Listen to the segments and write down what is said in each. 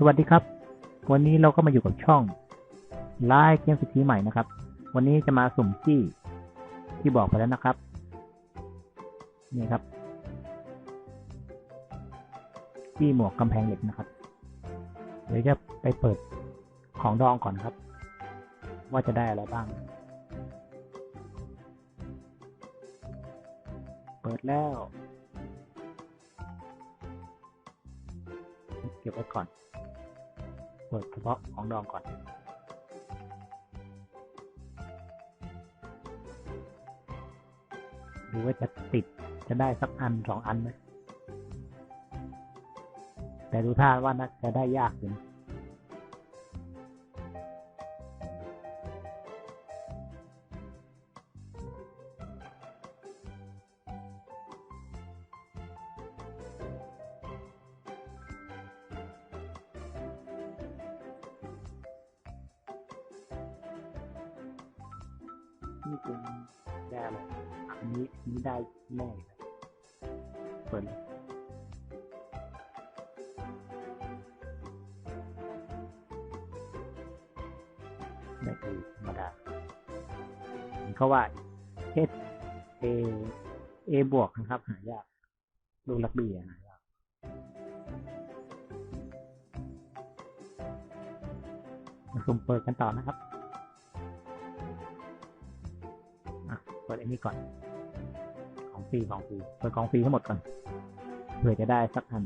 สวัสดีครับ วันนี้เราก็มาอยู่กับช่องไลฟ์เกมสิทธิใหม่นะครับ วันนี้จะมาสุ่มจี้ที่บอกไปแล้วนะครับ นี่ครับจี้หมวกกำแพงเหล็กนะครับ เดี๋ยวจะไปเปิดของดองก่อนครับ ว่าจะได้อะไรบ้าง เปิดแล้วเก็บไว้ก่อน เปิดเฉพาะของดองก่อนดูว่าจะติดจะได้สักอันสองอันไหมแต่ดูท่าว่าน่าจะได้ยากอยู่นะ นี่เป็นได้อะไรอันนี้นนี้ได้แน่เลยเปิดเลยได้คือธรรมดาเห็นเขาว่า H A A บวกนะครับ หายากลูกลักบี้อะหายากมาสุ่มเปิดกันต่อนะครับ ปิดอันนี้ก่อน ของฟรีของฟรีเปิดของฟรีทั้งหมดก่อนเผื่อจะได้สักอัน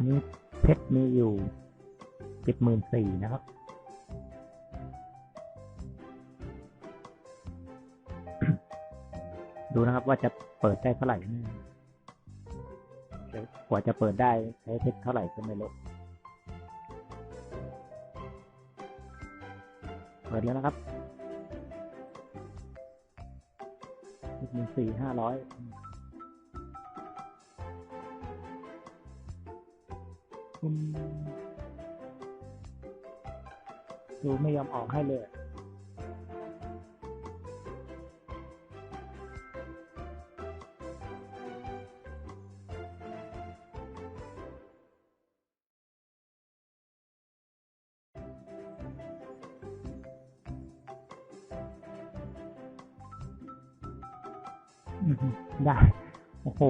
อนนี้เพชรมีอยู่เจ็ดหมื่นสี่นะครับ ดูนะครับว่าจะเปิดได้เท่าไหร่เดี๋ยวกว่าจะเปิดได้ใช้เพชรเท่าไหร่ก็ไม่รู้เปิดแล้วนะครับหมื่นสี่ห้าร้อย ดูไม่ยอมออกให้เลยได้ โอ้โห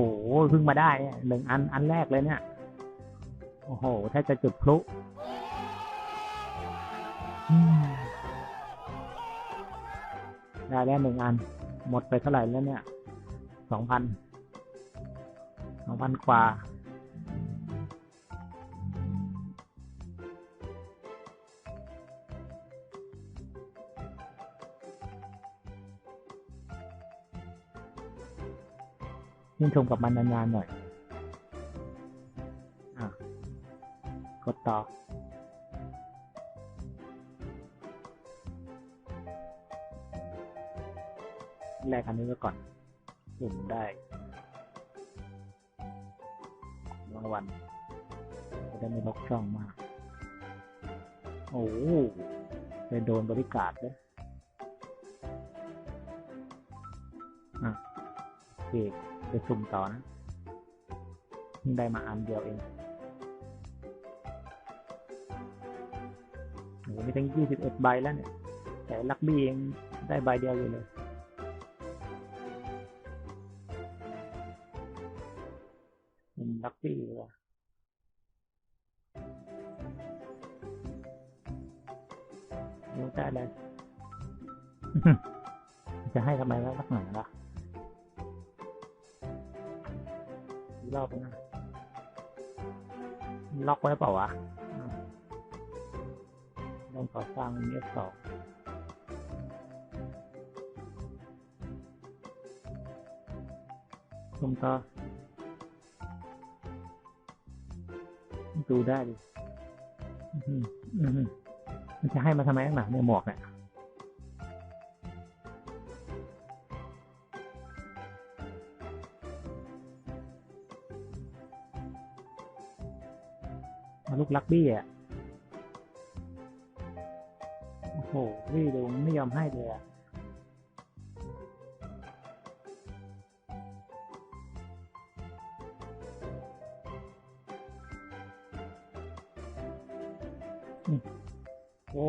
เพิ่งมาได้หนึ่งอัน อันแรกเลยเนี่ย โอ้โห ถ้าจะจุดพลุได้แล้วหนึ่งอัน หมดไปเท่าไหร่แล้วเนี่ยสองพันสองพันกว่าชื่นชมกับมันนานๆหน่อย ต่อแรกอันนี้ไว้ก่อนสุ่มได้รางวัลจะได้ไม่ลกช่องมาก โอ้โหไปโดนบริการเลยอะโอเคไปสุ่มต่อนะยิงได้มาอันเดียวเอง โอ้โหมีตั้งยี่สิบเอ็ดใบแล้วเนี่ย แต่ลักบี้เองได้ใบเดียวอยู่เลยเป็นลักบี้ว่ะรู้ได้เลยจะให้ทำไมแล้วลักหนาล่ะอีกรอบนึงนะล็อกไว้เปล่าวะ ต้องก่อสร้างเนี่ยสองชมต่อดูได้ดิมันจะให้มาทำไมข้างหลัเนี่ยหมวกเนี่ยลูกลักบี้อะ พี่ดูมันไม่ยอมให้เลยอะโอ้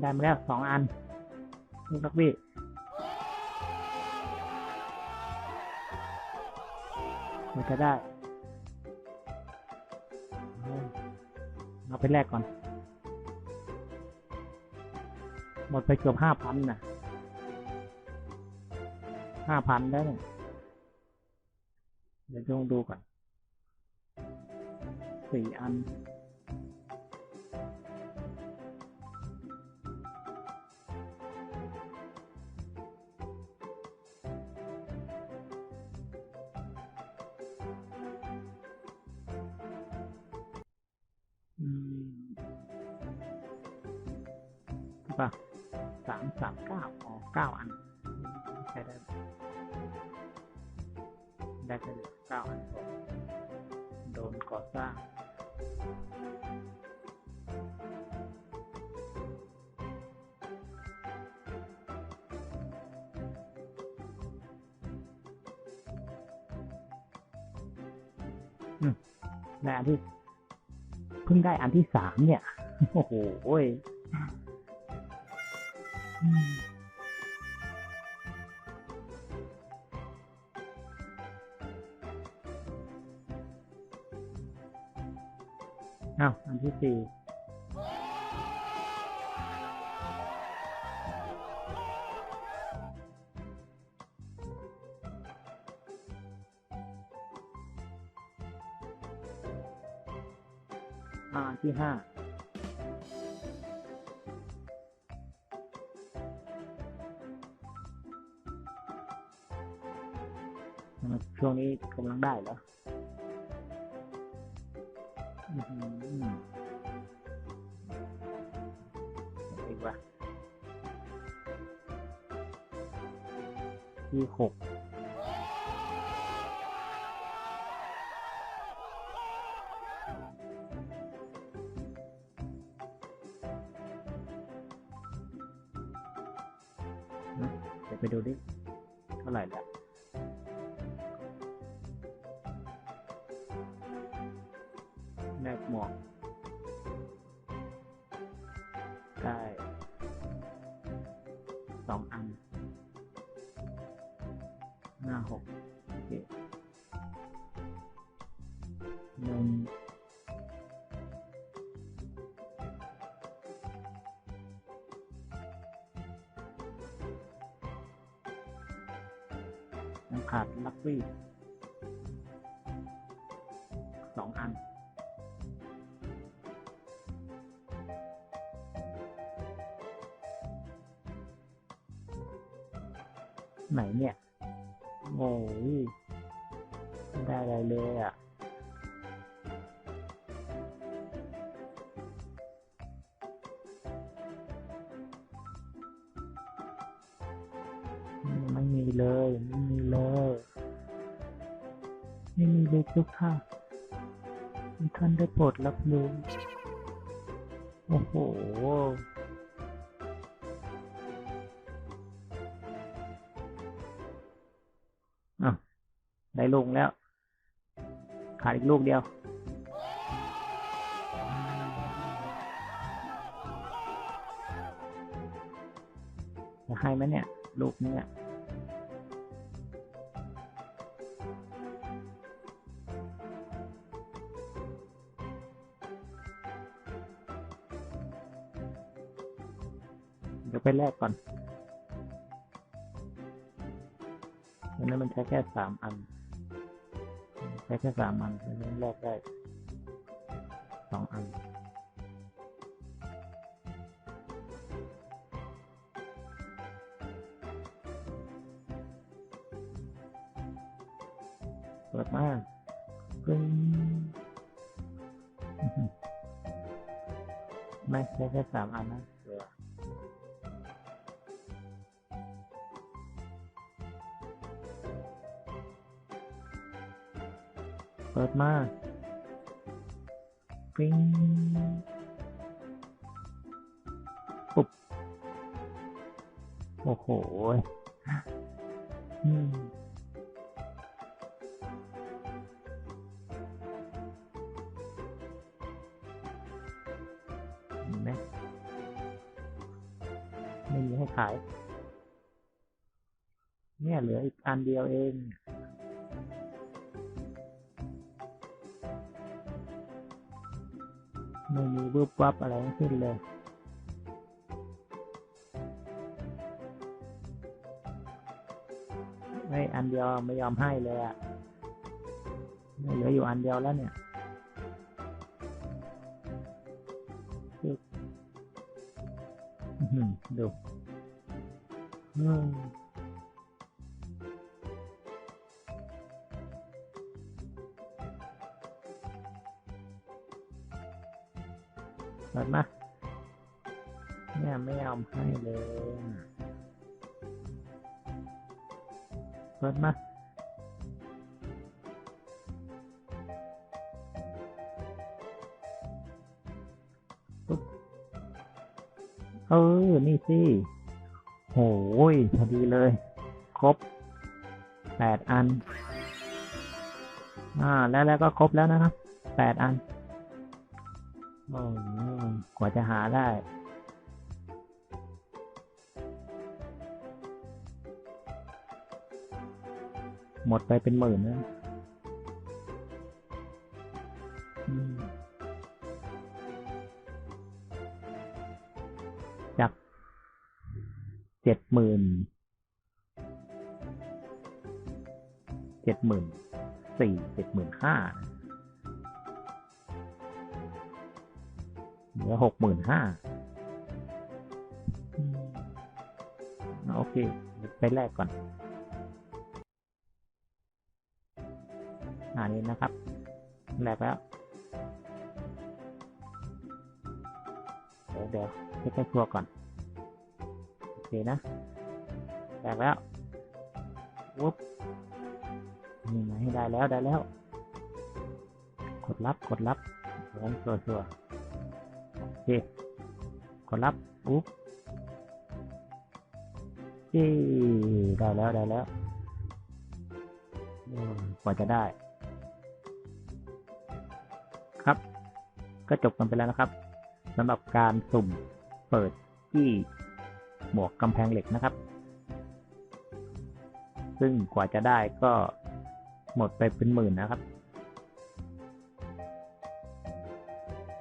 ได้มาแล้วสองอันลูกลักบี้มันจะได้ เอาไปแลกก่อน หมดไปเกือบห้าพันน่ะห้าพันแล้วเนี่ยเดี๋ยวลองดูก่อนสี่อันอืมใช่ะ สามสามเก้าอ๋อเก้าอันใช้ได้ได้แค่เลือเก้าอันโดนก่อสร้างอืมได้อันที่เพิ่งได้อันที่สามเนี่ย โอ้โหย อ้าวอันที่สี่อ่าที่ห้า ช่วงนี้กำลังได้เหรออื้อหืออีกว่าที่หก แลกหมวกได้สองอันหน้าหกโอเคหนึ่งยังขาดลักวี่ เลย ไม่มีเลย ไม่มีเลยเจ้าค่ะท่านได้โปรดรับรู้โอ้โหอะได้ลูกแล้ว ขาดอีกลูกเดียวจะให้ไหมเนี่ย ลูกเนี้ย ไปแลกก่อนอันนั้นมันใช้แค่สามอัน ใช้แค่สามอันเพราะฉะนั้นแลกได้สองอันเปิดมาปึ้งไม่ใช้แค่สามอันนะ เปิดมาปิ้งปุ๊บ โอ้โหอืมเห็นไหมไม่มีให้ขาย เนี่ยเหลืออีกอันเดียวเอง ไม่มีวุบวับอะไรทั้งสิ้นเลยไม่อันเดียวไม่ยอมให้เลยอะ่เหลืออยู่อันเดียวแล้วเนี่ยดูอืม เปิดมาเนี่ยไม่ยอมให้เลยเปิดมาเออ นี่สิ โหยพอดีเลย ครบแปดอัน อ่า แล้วแล้วก็ครบแล้วนะครับแปดอันโอ้ กว่าจะหาได้หมดไปเป็นหมื่นนะอืมจากเจ็ดหมื่นเจ็ดหมื่นสี่เจ็ดหมื่นห้า เหลือหกหมื่นห้าโอเค ไปแรกก่อนอันนี้นะครับแรกแล้ว เดี๋ยวเดี๋ยวเช็คให้ชัวร์ก่อน โอเคนะแรกแล้ววุ๊บนี่ไงได้แล้วได้แล้ว กดรับกดรับลองชัวร์ชัวร์ โอเคกดรับอุ๊บจี้ได้แล้วได้แล้วกว่าจะได้ ครับ ก็จบกันไปแล้วนะครับสำหรับการสุ่มเปิดที่หมวกกำแพงเหล็กนะครับ ซึ่งกว่าจะได้ก็หมดไปเป็นหมื่นนะครับ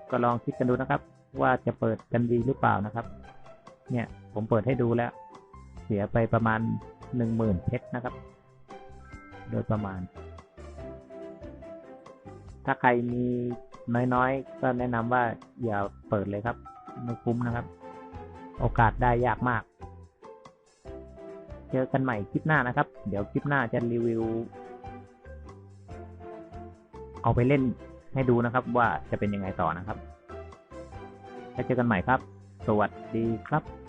ก็ลองคิดกันดูนะครับ ว่าจะเปิดกันดีหรือเปล่านะครับ เนี่ยผมเปิดให้ดูแล้ว เสียไปประมาณหนึ่งหมื่นเพชรนะครับ โดยประมาณ ถ้าใครมีน้อยๆ ก็แนะนำว่าอย่าเปิดเลยครับ ไม่คุ้มนะครับ โอกาสได้ยากมาก เจอกันใหม่คลิปหน้านะครับ เดี๋ยวคลิปหน้าจะรีวิว เอาไปเล่นให้ดูนะครับว่าจะเป็นยังไงต่อนะครับ แล้วเจอกันใหม่ครับ สวัสดีครับ